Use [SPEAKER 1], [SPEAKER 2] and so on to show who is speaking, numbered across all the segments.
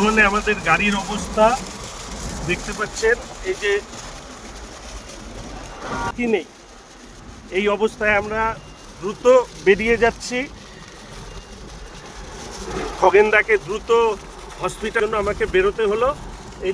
[SPEAKER 1] বর্তমানে আমাদের গাড়ির অবস্থা দেখতে পাচ্ছেন, এই যে নেই। এই অবস্থায় আমরা দ্রুত বেরিয়ে যাচ্ছি। খগেন্দাকে দ্রুত হসপিটাল আমাকে বেরোতে হলো। এই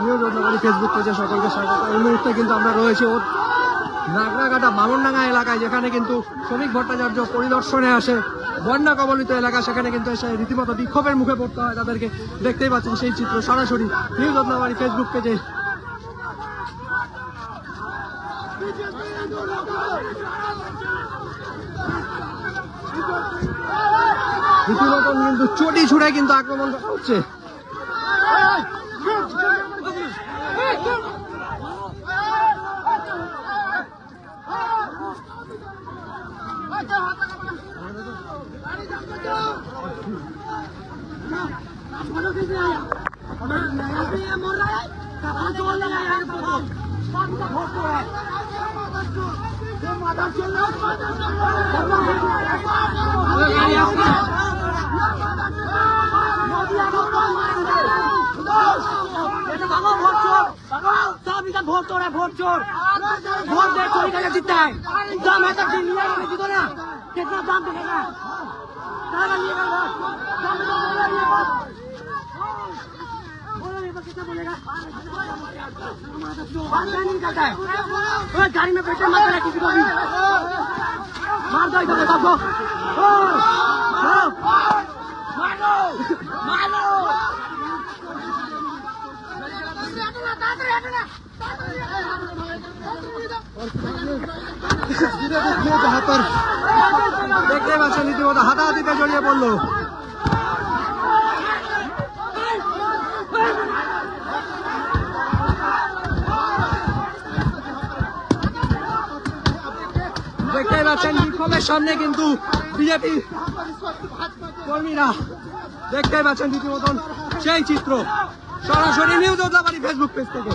[SPEAKER 2] নিউজ ফেসবুক পেজে সকলকে স্বাগত। এই মুহূর্তে কিন্তু আমরা রয়েছি ওর নাগরাঘাটা মামনডাঙ্গা এলাকায়, যেখানে কিন্তু শ্রমিক ভট্টাচার্য পরিদর্শনে আসে। বন্যা কবলিত এলাকা, সেখানে কিন্তু এসে রীতিমতো বিক্ষোভের মুখে পড়তে হয় তাদেরকে। দেখতেই পাচ্ছেন সেই চিত্র সরাসরি নিউজ রত্নাবাড়ি ফেসবুক পেজে। রীতিমতো কিন্তু চটি ছুড়ে কিন্তু আক্রমণ করা হচ্ছে।
[SPEAKER 3] ভোট চোর है ভোট चोर ভোট दे चोरी करके जीतता है दाम है तक लिया है जीतो ना कितना दाम देगा कहाँ लिएगा वोट दाम देगा गाड़ी में बैठे मत करा किसी को भी मार दो इधर सबको ओए, मारो मारो मारो
[SPEAKER 2] দেখতে পাচ্ছেন রীতিমতো হাতাহাতিতে জড়িয়ে পড়লো পাচ্ছেন বিক্ষোভের সামনে কিন্তু বিজেপি কর্মীরা। দেখতে পাচ্ছেন রীতিমতন সেই চিত্র। সরাসরি নিউজ বাড়ি ফেসবুক পেজ থেকে।